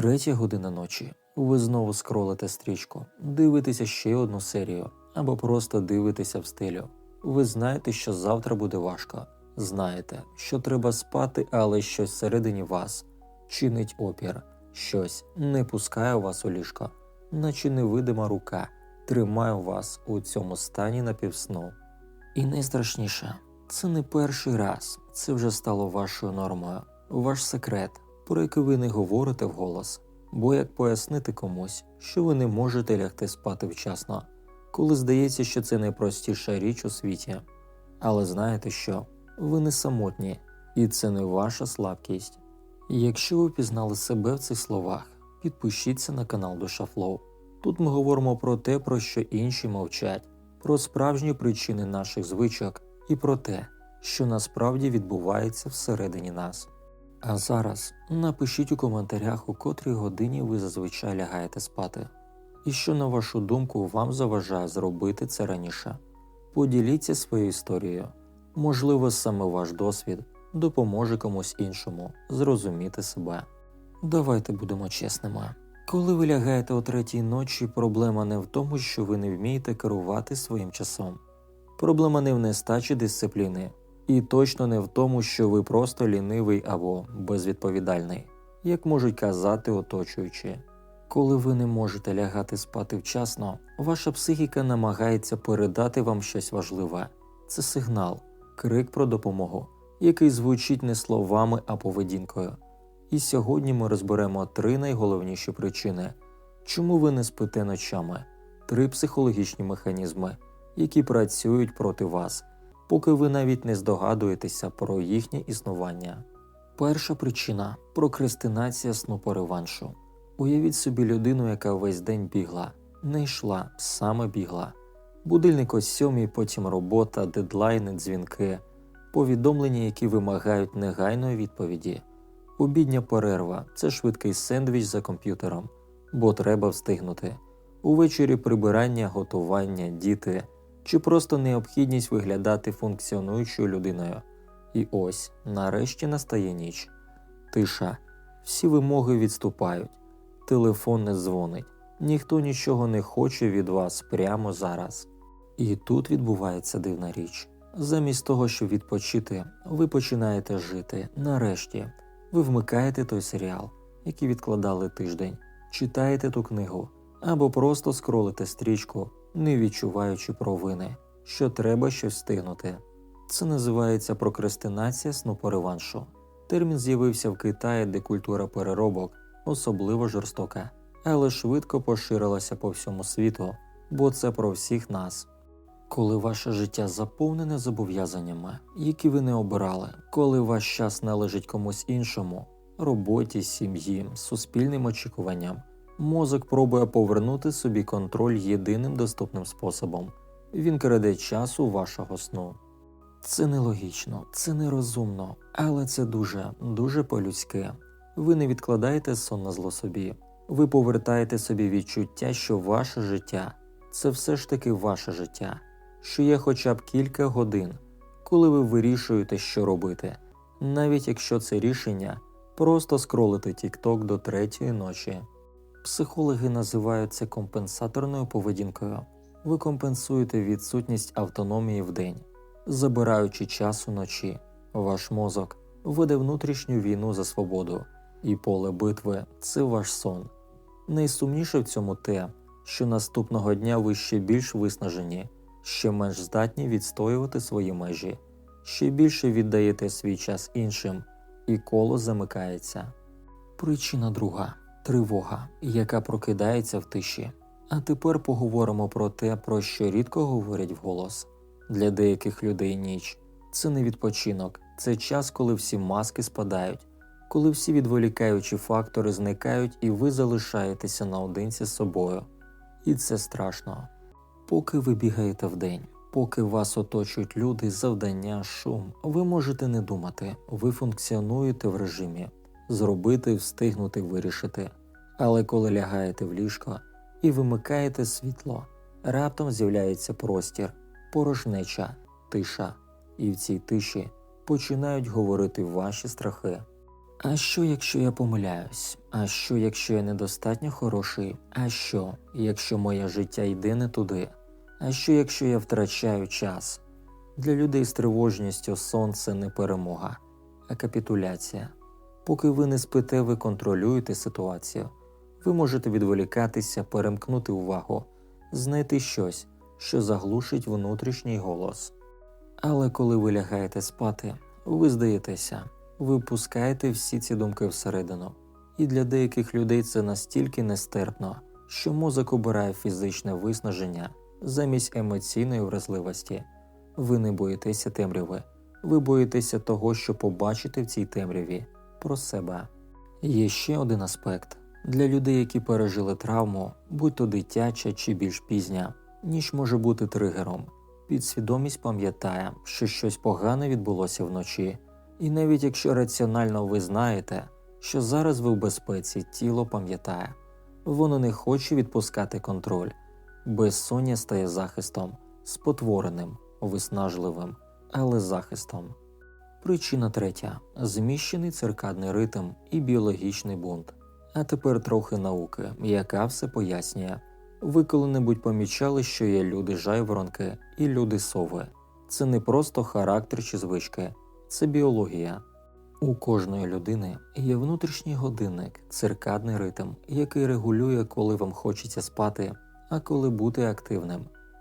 Третя година ночі. Ви знову скролите стрічку, дивитеся ще одну серію або просто дивитеся в стелю. Ви знаєте, що завтра буде важко. Знаєте, що треба спати, але щось всередині вас чинить опір, щось не пускає вас у ліжко, наче невидима рука тримає вас у цьому стані напівсну. І найстрашніше, це не перший раз, це вже стало вашою нормою, ваш секрет, про який ви не говорите вголос. Бо як пояснити комусь, що ви не можете лягти спати вчасно, коли здається, що це найпростіша річ у світі. Але знаєте що? Ви не самотні, і це не ваша слабкість. Якщо ви пізнали себе в цих словах, підпишіться на канал Душа Флоу. Тут ми говоримо про те, про що інші мовчать, про справжні причини наших звичок і про те, що насправді відбувається всередині нас. А зараз напишіть у коментарях, у котрій годині ви зазвичай лягаєте спати, і що, на вашу думку, вам заважає зробити це раніше. Поділіться своєю історією. Можливо, саме ваш досвід допоможе комусь іншому зрозуміти себе. Давайте будемо чесними. Коли ви лягаєте о третій ночі, проблема не в тому, що ви не вмієте керувати своїм часом. Проблема не в нестачі дисципліни, і точно не в тому, що ви просто лінивий або безвідповідальний, як можуть казати оточуючі. Коли ви не можете лягати спати вчасно, ваша психіка намагається передати вам щось важливе. Це сигнал, крик про допомогу, який звучить не словами, а поведінкою. І сьогодні ми розберемо три найголовніші причини, чому ви не спите ночами, три психологічні механізми, які працюють проти вас, поки ви навіть не здогадуєтеся про їхнє існування. Перша причина прокрастинація сну по реваншу. Уявіть собі людину, яка весь день бігла, не йшла, саме бігла. Будильник о сьомій, потім робота, дедлайни, дзвінки, повідомлення, які вимагають негайної відповіді. Обідня перерва це швидкий сендвіч за комп'ютером, бо треба встигнути. Увечері прибирання, готування, діти чи просто необхідність виглядати функціонуючою людиною. І ось, нарешті настає ніч. Тиша. Всі вимоги відступають, телефон не дзвонить, ніхто нічого не хоче від вас прямо зараз. І тут відбувається дивна річ. Замість того, щоб відпочити, ви починаєте жити нарешті. Ви вмикаєте той серіал, який відкладали тиждень, читаєте ту книгу або просто скролите стрічку, не відчуваючи провини, що треба щось встигнути. Це називається прокрастинація сну по реваншу. Термін з'явився в Китаї, де культура переробок особливо жорстока, але швидко поширилася по всьому світу, бо це про всіх нас. Коли ваше життя заповнене зобов'язаннями, які ви не обирали, коли ваш час належить комусь іншому, роботі, сім'ї, суспільним очікуванням, мозок пробує повернути собі контроль єдиним доступним способом він краде часу вашого сну. Це нелогічно, це нерозумно, але це дуже, дуже по-людськи. Ви не відкладаєте сон на зло собі, ви повертаєте собі відчуття, що ваше життя це все ж таки ваше життя що є хоча б кілька годин, коли ви вирішуєте, що робити, навіть якщо це рішення просто скролити TikTok до третьої ночі. Психологи називають це компенсаторною поведінкою. Ви компенсуєте відсутність автономії в день, забираючи час уночі. Ваш мозок веде внутрішню війну за свободу, і поле битви це ваш сон. Найсумніше в цьому те, що наступного дня ви ще більш виснажені ще менш здатні відстоювати свої межі, ще більше віддаєте свій час іншим, і коло замикається. Причина друга тривога, яка прокидається в тиші. А тепер поговоримо про те, про що рідко говорять вголос. Для деяких людей ніч це не відпочинок, це час, коли всі маски спадають, коли всі відволікаючі фактори зникають, і ви залишаєтеся наодинці з собою. І це страшно. Поки ви бігаєте вдень, поки вас оточують люди, завдання, шум, ви можете не думати, ви функціонуєте в режимі зробити, встигнути, вирішити. Але коли лягаєте в ліжко і вимикаєте світло, раптом з'являється простір, порожнеча, тиша, і в цій тиші починають говорити ваші страхи. А що, якщо я помиляюсь? А що, якщо я недостатньо хороший? А що, якщо моє життя йде не туди? А що, якщо я втрачаю час? Для людей з тривожністю сон це не перемога, а капітуляція. Поки ви не спите, ви контролюєте ситуацію. Ви можете відволікатися, перемкнути увагу, знайти щось, що заглушить внутрішній голос. Але коли ви лягаєте спати, ви здаєтеся, ви пускаєте всі ці думки всередину. І для деяких людей це настільки нестерпно, що мозок обирає фізичне виснаження замість емоційної вразливості. Ви не боїтеся темряви, ви боїтеся того, що побачите в цій темряві про себе. Є ще один аспект для людей, які пережили травму, будь то дитяча чи більш пізня, ніж може бути тригером. Підсвідомість пам'ятає, що щось погане відбулося вночі, і навіть якщо раціонально ви знаєте, що зараз ви в безпеці, тіло пам'ятає, воно не хоче відпускати контроль. Безсоння стає захистом, спотвореним, виснажливим, але захистом. Причина третя зміщений циркадний ритм і біологічний бунт. А тепер трохи науки, яка все пояснює. Ви коли-небудь помічали, що є люди жайворонки і люди сови. Це не просто характер чи звички, це біологія. У кожної людини є внутрішній годинник, циркадний ритм, який регулює, коли вам хочеться спати, а коли бути активним.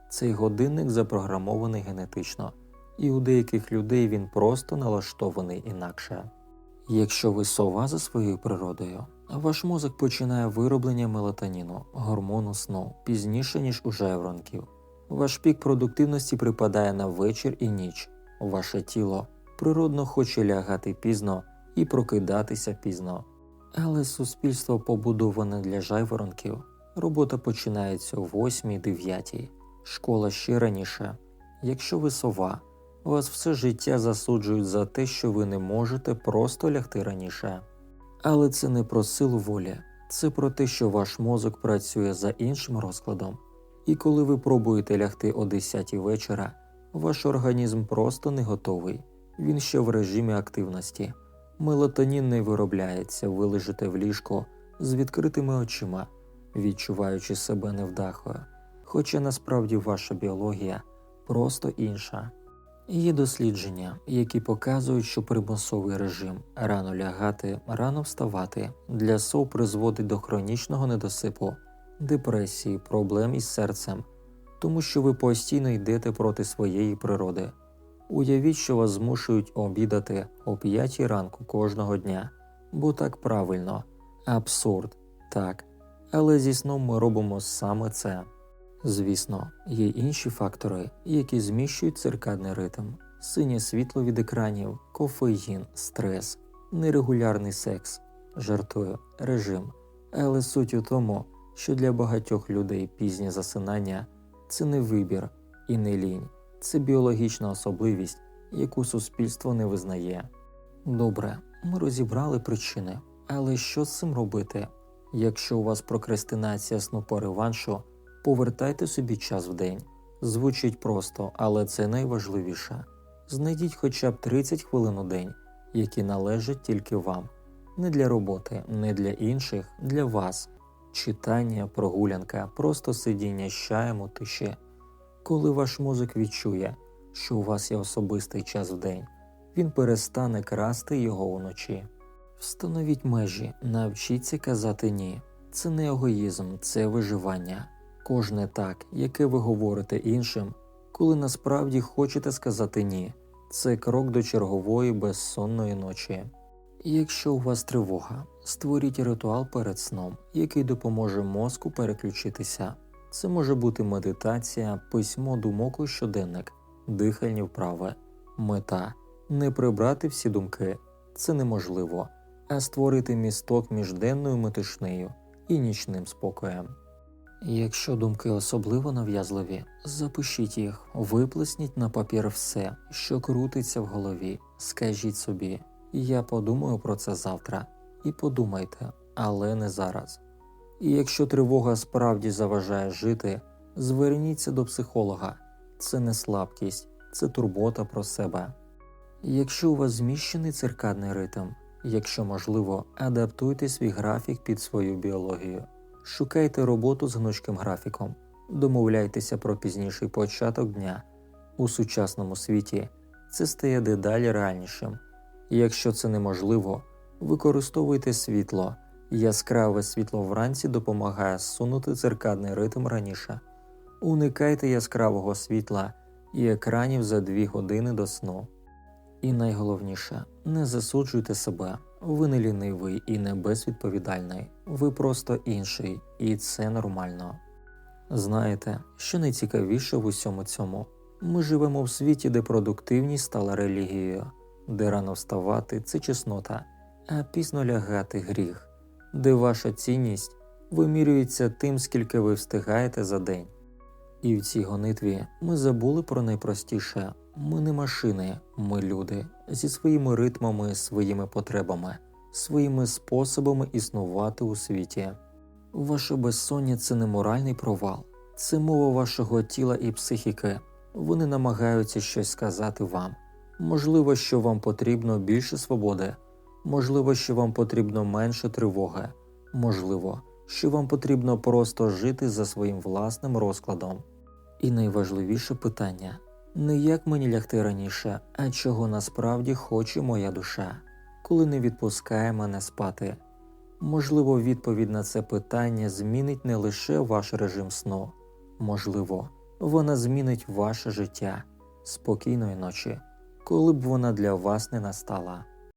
Цей годинник запрограмований генетично, і у деяких людей він просто налаштований інакше. Якщо ви сова за своєю природою, ваш мозок починає вироблення мелатоніну, гормону сну пізніше, ніж у жайворонків. Ваш пік продуктивності припадає на вечір і ніч. Ваше тіло природно хоче лягати пізно і прокидатися пізно. Але суспільство побудоване для жайворонків. Робота починається о 8-9, школа ще раніше. Якщо ви сова, вас все життя засуджують за те, що ви не можете просто лягти раніше. Але це не про силу волі, це про те, що ваш мозок працює за іншим розкладом. І коли ви пробуєте лягти о 10 вечора, ваш організм просто не готовий, він ще в режимі активності. Мелатонін не виробляється, ви лежите в ліжку з відкритими очима, відчуваючи себе невдахою. Хоча насправді ваша біологія просто інша. Є дослідження, які показують, що примусовий режим рано лягати, рано вставати для сов призводить до хронічного недосипу, депресії, проблем із серцем, тому що ви постійно йдете проти своєї природи. Уявіть, що вас змушують обідати о 5 ранку кожного дня, бо так правильно, абсурд, так. Але зі сном ми робимо саме це. Звісно, є інші фактори, які зміщують циркадний ритм, синє світло від екранів, кофеїн, стрес, нерегулярний секс, жартую, режим. Але суть у тому, що для багатьох людей пізнє засинання це не вибір і не лінь, це біологічна особливість, яку суспільство не визнає. Добре, ми розібрали причини, але що з цим робити? Якщо у вас прокрастинація сну по реваншу, повертайте собі час в день. Звучить просто, але це найважливіше. Знайдіть хоча б 30 хвилин у день, які належать тільки вам, не для роботи, не для інших, для вас. Читання, прогулянка, просто сидіння з чаєм у тиші. Коли ваш мозок відчує, що у вас є особистий час в день, він перестане красти його уночі. Встановіть межі, навчіться казати ні. Це не егоїзм, це виживання. Кожне так, яке ви говорите іншим, коли насправді хочете сказати ні, це крок до чергової безсонної ночі. І якщо у вас тривога, створіть ритуал перед сном, який допоможе мозку переключитися. Це може бути медитація, письмо думок у щоденник, дихальні вправи, мета не прибрати всі думки це неможливо, а створити місток між денною метушнею і нічним спокоєм. Якщо думки особливо нав'язливі, запишіть їх, виплесніть на папір все, що крутиться в голові, скажіть собі, я подумаю про це завтра, і подумайте, але не зараз. І якщо тривога справді заважає жити, зверніться до психолога. Це не слабкість, це турбота про себе. Якщо у вас зміщений циркадний ритм, Якщо можливо, адаптуйте свій графік під свою біологію. Шукайте роботу з гнучким графіком, домовляйтеся про пізніший початок дня. У сучасному світі це стає дедалі реальнішим. Якщо це неможливо, використовуйте світло. Яскраве світло вранці допомагає зсунути циркадний ритм раніше. Уникайте яскравого світла і екранів за 2 години до сну. І найголовніше, не засуджуйте себе. Ви не лінивий і не безвідповідальний, ви просто інший, і це нормально. Знаєте, що найцікавіше в усьому цьому? Ми живемо в світі, де продуктивність стала релігією, де рано вставати це чеснота, а пізно лягати гріх, де ваша цінність вимірюється тим, скільки ви встигаєте за день. І в цій гонитві ми забули про найпростіше ми не машини, ми люди зі своїми ритмами, своїми потребами, своїми способами існувати у світі. Ваше безсоння це не моральний провал, це мова вашого тіла і психіки. Вони намагаються щось сказати вам. Можливо, що вам потрібно більше свободи, можливо, що вам потрібно менше тривоги, можливо, що вам потрібно просто жити за своїм власним розкладом. І найважливіше питання не як мені лягти раніше, а чого насправді хоче моя душа, коли не відпускає мене спати. Можливо, відповідь на це питання змінить не лише ваш режим сну, можливо, вона змінить ваше життя спокійної ночі, коли б вона для вас не настала.